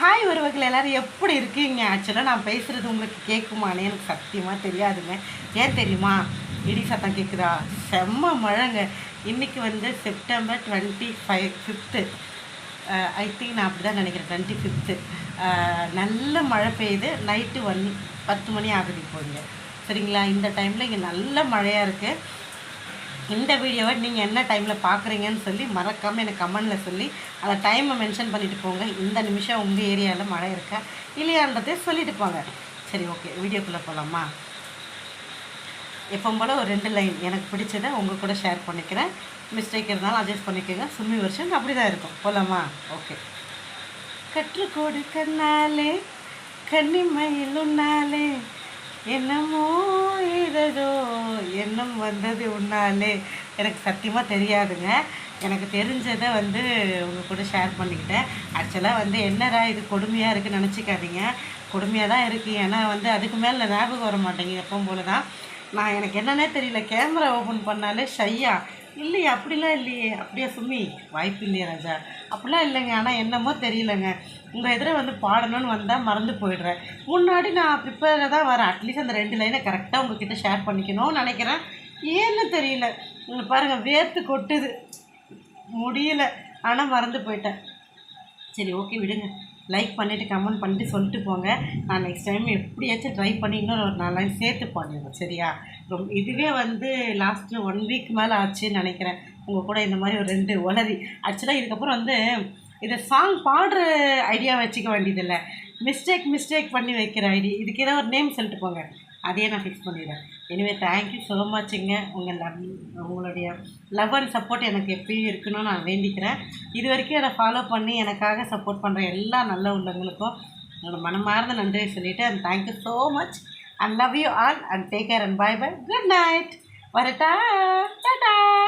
Hi உறவுகள் எல்லோரும். எப்படி இருக்கீங்க? ஆக்சுவலாக நான் பேசுகிறது உங்களுக்கு கேட்குமானே எனக்கு சத்தியமாக தெரியாதுங்க. ஏன் தெரியுமா? இடி சத்தம் கேட்குதா செம்ம மழைங்க. இன்றைக்கி வந்து September twenty five fifth I think நான் அப்படி தான் நினைக்கிறேன். டுவெண்ட்டி ஃபிஃப்த்து நல்ல மழை பெய்யுது. நைட்டு ஒன் பத்து மணி ஆகுது இப்போ சரிங்களா? இந்த டைமில் இங்கே நல்ல மழையாக இருக்குது இந்த வீடியோவை நீங்கள் என்ன டைமில் பார்க்குறீங்கன்னு சொல்லி மறக்காமல் எனக்கு கமெண்டில் சொல்லி அந்த டைமை மென்ஷன் பண்ணிவிட்டு போங்க. இந்த நிமிஷம் உங்கள் ஏரியாவில் மழை இருக்கா இல்லையான்றதே சொல்லிட்டு போங்க. சரி ஓகே வீடியோக்குள்ளே போகலாமா எப்போ போல் ஒரு ரெண்டு லைன் எனக்கு பிடிச்சதை உங்கள் கூட ஷேர் பண்ணிக்கிறேன். மிஸ்டேக் இருந்தாலும் அட்ஜஸ்ட் பண்ணிக்கோங்க. சும்மி வருஷன் அப்படி தான் இருக்கும். போகலாமா ஓகே கற்றுக்கோடு கண்ணாலே கன்னிமயில் உன்னாலே என்னமோ இதோ எண்ணம் வந்தது உன்னாலே. எனக்கு சத்தியமாக தெரியாதுங்க. எனக்கு தெரிஞ்சதை வந்து உங்கள் கூட ஷேர் பண்ணிக்கிட்டேன். ஆக்சுவலாக வந்து என்னடா இது கொடுமையாக இருக்குதுன்னு நினச்சிக்காதீங்க. கொடுமையாக தான் இருக்குது ஏன்னா வந்து அதுக்கு மேலே ஞாபகம் வர மாட்டேங்குது எப்பவும் போல தான் நான் எனக்கு என்னன்னே தெரியல. கேமரா ஓப்பன் பண்ணாலே ஷையா. இல்லையே அப்படிலாம் இல்லையே. அப்படியே சுமி? வாய்ப்பு இல்லையே ராஜா. அப்படிலாம் இல்லைங்க. ஆனால் என்னமோ தெரியலங்க. உங்கள் எதிர வந்து பாடணும்னு வந்தால் மறந்து போயிடுறேன். முன்னாடி நான் ப்ரிப்பேராக தான் வரேன். அட்லீஸ்ட் அந்த ரெண்டு லைனை கரெக்டாக உங்ககிட்ட ஷேர் பண்ணிக்கணும்னு நினைக்கிறேன். ஏன்னு தெரியல. இங்க பாருங்கள் வேர்த்து கொட்டுது. முடியல. ஆனால் மறந்து போயிட்டேன். சரி ஓகே விடுங்க. லைக் பண்ணிவிட்டு கமெண்ட் பண்ணிட்டு சொல்லிட்டு போங்க. நான் நெக்ஸ்ட் டைம் எப்படியாச்சும் ட்ரை பண்ணி இன்னொரு ஒரு நாலு சேர்த்து பண்ணிடுவோம் சரியா? ரொம்ப இதுவே வந்து லாஸ்ட்டு ஒன் வீக் மேலே ஆச்சுன்னு நினைக்கிறேன். உங்கள் கூட இந்த மாதிரி ஒரு ரெண்டு உளறி. ஆக்சுவலாக இதுக்கப்புறம் வந்து இதை சாங் பாடுற ஐடியா வச்சுக்க வேண்டியதில்லை. மிஸ்டேக் மிஸ்டேக் பண்ணி வைக்கிற ஐடி இதுக்கு ஏதாவது ஒரு நேம் சொல்லிட்டு போங்க. அதையே நான் ஃபிக்ஸ் பண்ணிடுறேன். எனிவே தேங்க்யூ ஸோ மச்சுங்க உங்கள் லவ் உங்களுடைய லவ் அண்ட் சப்போர்ட் எனக்கு எப்பயும் இருக்கணும்னு நான் வேண்டிக்கிறேன். இது வரைக்கும் அதை ஃபாலோ பண்ணி எனக்காக சப்போர்ட் பண்ணுற எல்லா நல்ல உள்ளவங்களுக்கும் என்னோடய மனமார்ந்த நன்றியை சொல்லிவிட்டு and thank you so much and love you all and take care and bye bye good night வரட்டா. டாடா